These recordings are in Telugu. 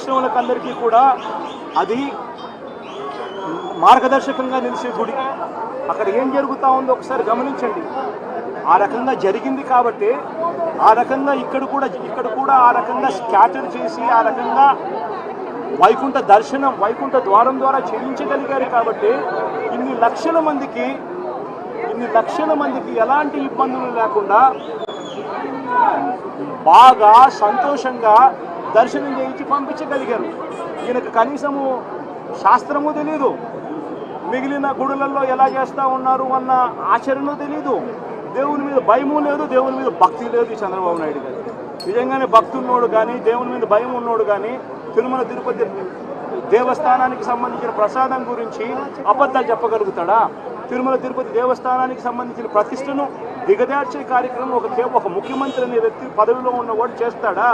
వైష్ణవులకందరికీ కూడా అది మార్గదర్శకంగా నిలిచే గుడి. అక్కడ ఏం జరుగుతూ ఉందో ఒకసారి గమనించండి. ఆ రకంగా జరిగింది కాబట్టి ఆ రకంగా ఇక్కడ కూడా ఇక్కడ కూడా ఆ రకంగా స్కాటర్ చేసి ఆ రకంగా వైకుంఠ దర్శనం వైకుంఠ ద్వారం ద్వారా చేయించగలిగారు కాబట్టి ఇన్ని లక్షల మందికి ఇన్ని లక్షల మందికి ఎలాంటి ఇబ్బందులు లేకుండా బాగా సంతోషంగా దర్శనం చేయించి పంపించగలిగారు. ఈయనకు కనీసము శాస్త్రము తెలియదు మిగిలిన గుడులలో ఎలా చేస్తూ ఉన్నారు అన్న ఆచరణ తెలియదు దేవుని మీద భయము లేదు దేవుని మీద భక్తి లేదు చంద్రబాబు నాయుడు గారు. నిజంగానే భక్తి ఉన్నోడు కానీ దేవుని మీద భయం ఉన్నోడు కానీ తిరుమల తిరుపతి దేవస్థానానికి సంబంధించిన ప్రసాదం గురించి అబద్ధాలు చెప్పగలుగుతాడా? తిరుమల తిరుపతి దేవస్థానానికి సంబంధించిన ప్రతిష్టను దిగదార్చే కార్యక్రమం ఒక కే- ఒక ముఖ్యమంత్రి అనే వ్యక్తి పదవిలో ఉన్నవాడు చేస్తాడా?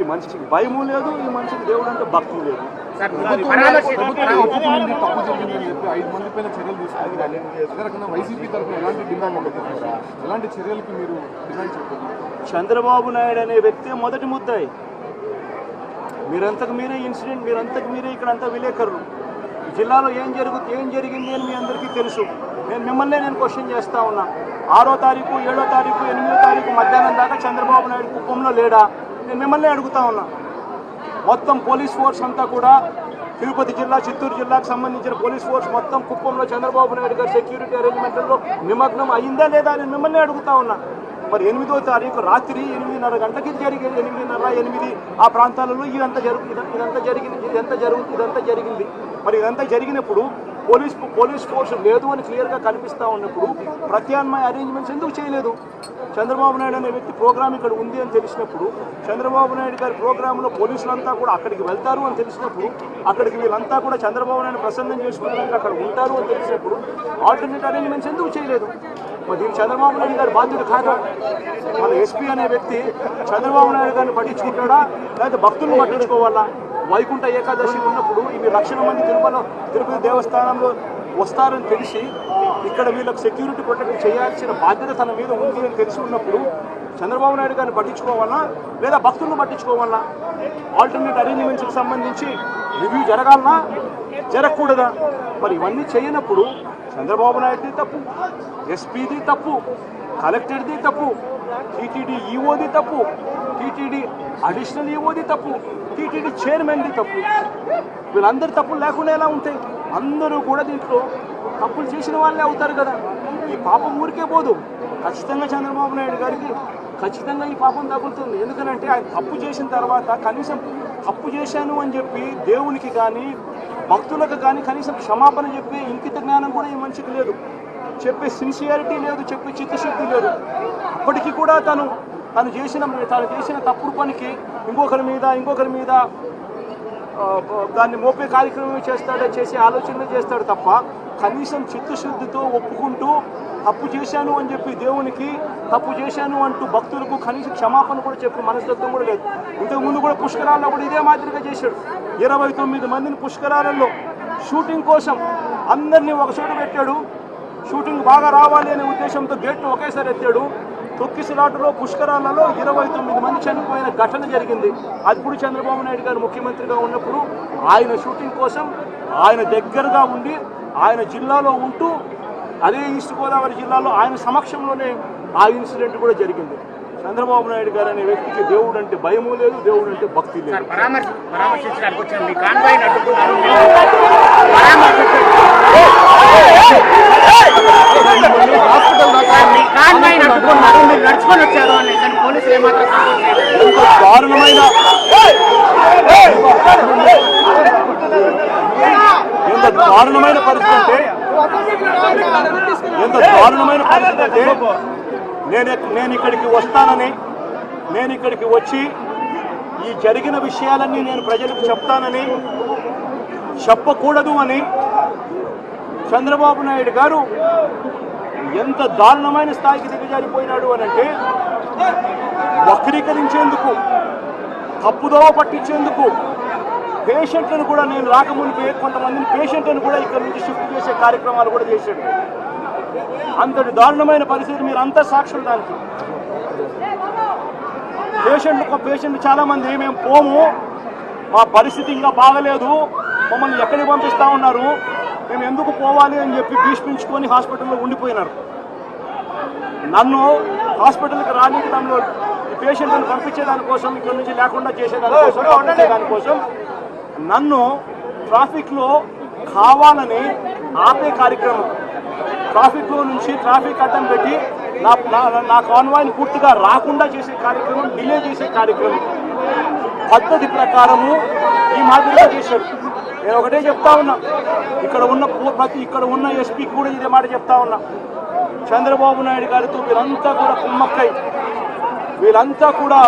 ఈ మనిషికి భయము లేదు ఈ మనిషికి దేవుడు అంటే భక్తి లేదు. చంద్రబాబు నాయుడు అనే వ్యక్తి మొదటి ముద్దాయి. మీరంతకు మీరే ఇన్సిడెంట్ మీరంతకు మీరే ఇక్కడ అంతా విలేకరులు. జిల్లాలో ఏం జరుగు ఏం జరిగింది అని మీ అందరికీ తెలుసు. నేను మిమ్మల్నే నేను క్వశ్చన్ చేస్తా ఉన్నా. ఆరో తారీఖు ఏడో తారీఖు ఎనిమిదో తారీఖు మధ్యాహ్నం దాకా చంద్రబాబు నాయుడు కుప్పంలో లేడా? నేను మిమ్మల్నే అడుగుతా ఉన్నా. మొత్తం పోలీస్ ఫోర్స్ అంతా కూడా తిరుపతి జిల్లా చిత్తూరు జిల్లాకు సంబంధించిన పోలీస్ ఫోర్స్ మొత్తం కుప్పంలో చంద్రబాబు నాయుడు గారి సెక్యూరిటీ అరేంజ్మెంట్లలో నిమగ్నం అయిందా లేదా నేను మిమ్మల్ని అడుగుతా ఉన్నా. మరి ఎనిమిదో తారీఖు రాత్రి ఎనిమిదిన్నర గంటకి జరిగింది ఎనిమిదిన్నర ఎనిమిది ఆ ప్రాంతాలలో ఇదంతా జరుగు ఇదంతా జరిగింది ఇదంతా జరుగు ఇదంతా జరిగింది. మరి ఇదంతా జరిగినప్పుడు పోలీస్ పోలీస్ ఫోర్స్ లేదు అని క్లియర్గా కనిపిస్తూ ఉన్నప్పుడు ప్రత్యామ్నాయ అరేంజ్మెంట్స్ ఎందుకు చేయలేదు? చంద్రబాబు నాయుడు అనే వ్యక్తి ప్రోగ్రామ్ ఇక్కడ ఉంది అని తెలిసినప్పుడు చంద్రబాబు నాయుడు గారి ప్రోగ్రాంలో పోలీసులంతా కూడా అక్కడికి వెళ్తారు అని తెలిసినప్పుడు అక్కడికి వీళ్ళంతా కూడా చంద్రబాబు నాయుడు ప్రసన్నం చేసుకోవడానికి అక్కడ ఉంటారు అని తెలిసినప్పుడు ఆల్టర్నేట్ అరేంజ్మెంట్స్ ఎందుకు చేయలేదు? మరి దీన్ని చంద్రబాబు నాయుడు గారి బాధ్యత కాదా? మన ఎస్పీ అనే వ్యక్తి చంద్రబాబు నాయుడు గారిని పట్టించుకుంటాడా? లేకపోతే భక్తులను పట్టించుకోవాలా? వైకుంఠ ఏకాదశి ఉన్నప్పుడు ఇవి లక్షల మంది తిరుమల తిరుపతి దేవస్థానంలో వస్తారని తెలిసి ఇక్కడ వీళ్ళకి సెక్యూరిటీ ప్రొటెక్ట్ చేయాల్సిన బాధ్యత తన మీద ఉంది అని తెలిసి ఉన్నప్పుడు చంద్రబాబు నాయుడు గారిని పట్టించుకోవాలా లేదా భక్తులను పట్టించుకోవాలా ఆల్టర్నేట్ అరేంజ్మెంట్స్కి సంబంధించి రివ్యూ జరగాలనా? జరగకూడదా? మరి ఇవన్నీ చేయనప్పుడు చంద్రబాబు నాయుడుది తప్పు ఎస్పీది తప్పు కలెక్టర్ది తప్పు టీటీడీ ఈఓది తప్పు టీటీడీ అడిషనల్ ఈఓది తప్పు టీటీడీ చైర్మన్ది తప్పు. వీళ్ళందరి తప్పులు లేకుండా ఎలా ఉంటాయి? అందరూ కూడా దీంట్లో తప్పులు చేసిన వాళ్ళే అవుతారు కదా. ఈ పాపం ఊరికే పోదు. ఖచ్చితంగా చంద్రబాబు నాయుడు గారికి ఖచ్చితంగా ఈ పాపం తగులుతుంది. ఎందుకనంటే ఆయన తప్పు చేసిన తర్వాత కనీసం తప్పు చేశాను అని చెప్పి దేవునికి కానీ భక్తులకు కానీ కనీసం క్షమాపణ చెప్పే ఇంకిత జ్ఞానం కూడా ఈ మనిషికి లేదు. చెప్పే సిన్సియారిటీ లేదు చెప్పే చిత్తశుద్ధి లేదు. అప్పటికి కూడా తను తను చేసిన తను చేసిన తప్పుడు పనికి ఇంకొకరి మీద ఇంకొకరి మీద దాన్ని మోపే కార్యక్రమం చేస్తాడే? చేసే ఆలోచనలు చేస్తాడు తప్ప కనీసం చిత్తశుద్ధితో ఒప్పుకుంటూ తప్పు చేశాను అని చెప్పి దేవునికి తప్పు చేశాను అంటూ భక్తులకు కనీసం క్షమాపణ కూడా చెప్పి మనస్తత్వం కూడా లేదు. ఇంతకుముందు కూడా పుష్కరాల్లో కూడా ఇదే మాదిరిగా చేశాడు. ఇరవై తొమ్మిది మందిని పుష్కరాలలో షూటింగ్ కోసం అందరినీ ఒక చోట పెట్టాడు. షూటింగ్ బాగా రావాలి అనే ఉద్దేశంతో గేట్ను ఒకేసారి ఎత్తాడు. తొక్కిసలాటలో పుష్కరాలలో ఇరవై తొమ్మిది మంది చనిపోయిన ఘటన జరిగింది. అప్పుడు చంద్రబాబు నాయుడు గారు ముఖ్యమంత్రిగా ఉన్నప్పుడు ఆయన షూటింగ్ కోసం ఆయన దగ్గరగా ఉండి ఆయన జిల్లాలో ఉంటూ అదే ఈస్ట్ గోదావరి జిల్లాలో ఆయన సమక్షంలోనే ఆ ఇన్సిడెంట్ కూడా జరిగింది. చంద్రబాబు నాయుడు గారు అనే వ్యక్తికి దేవుడు అంటే భయము లేదు దేవుడు అంటే భక్తి లేదు. నడుచుకొని వచ్చారు అని పోలీసులు ఏమాత్రం ఎంత దారుణమైన ఎంత దారుణమైన పరిస్థితి? అంటే ఎంత దారుణమైన పరిస్థితి? అంటే నేను నేను ఇక్కడికి వస్తానని నేను ఇక్కడికి వచ్చి ఈ జరిగిన విషయాలన్నీ నేను ప్రజలకు చెప్తానని చెప్పకూడదు అని చంద్రబాబు నాయుడు గారు ఎంత దారుణమైన స్థాయికి దిగజారిపోయినాడు అని అంటే వక్రీకరించేందుకు తప్పుదోవ పట్టించేందుకు పేషెంట్లను కూడా నేను రాకమునిపే కొంతమందిని పేషెంట్లను కూడా ఇక్కడ నుంచి షిఫ్ట్ చేసే కార్యక్రమాలు కూడా చేశాడు. అంతటి దారుణమైన పరిస్థితి మీరు అంతా సాక్షులు దానికి. పేషెంట్ పేషెంట్ చాలా మంది మేము పోము మా పరిస్థితి ఇంకా బాగలేదు మమ్మల్ని ఎక్కడికి పంపిస్తా ఉన్నారు? మేము ఎందుకు పోవాలి అని చెప్పి భీష్మించుకొని హాస్పిటల్లో ఉండిపోయినారు. నన్ను హాస్పిటల్కి రానికి నన్ను ఈ పేషెంట్ని పంపించేదానికోసం ఇక్కడ నుంచి లేకుండా చేసేదానికోసం పంపించేదానికోసం నన్ను ట్రాఫిక్లో కావాలని ఆపే కార్యక్రమం. ట్రాఫిక్లో నుంచి ట్రాఫిక్ అడ్డం పెట్టి నా నా- నా కాన్వాయ్ని పూర్తిగా రాకుండా చేసే కార్యక్రమం డిలే చేసే కార్యక్రమం. పద్ధతి ప్రకారము ఈ మాదిరిగా చేశారు. నేను ఒకటే చెప్తా ఉన్నా. ఇక్కడ ఉన్న ప్రతి ఇక్కడ ఉన్న ఎస్పీకి కూడా ఇదే మాట చెప్తా ఉన్నా. చంద్రబాబు నాయుడు గారితో వీళ్ళంతా కూడా కుమ్మక్కై. వీళ్ళంతా కూడా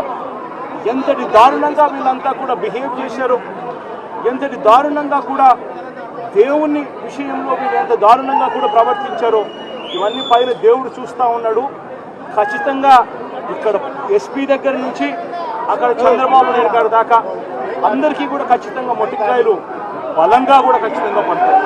ఎంతటి దారుణంగా వీళ్ళంతా కూడా బిహేవ్ చేశారు. ఎంతటి దారుణంగా కూడా దేవుని విషయంలో వీళ్ళు ఎంత దారుణంగా కూడా ప్రవర్తించారో ఇవన్నీ పైన దేవుడు చూస్తూ ఉన్నాడు. ఖచ్చితంగా ఇక్కడ ఎస్పీ దగ్గర నుంచి అక్కడ చంద్రబాబు నాయుడు గారి దాకా అందరికీ కూడా ఖచ్చితంగా మొట్టికాయలు బలంగా కూడా ఖచ్చితంగా పడతాయి.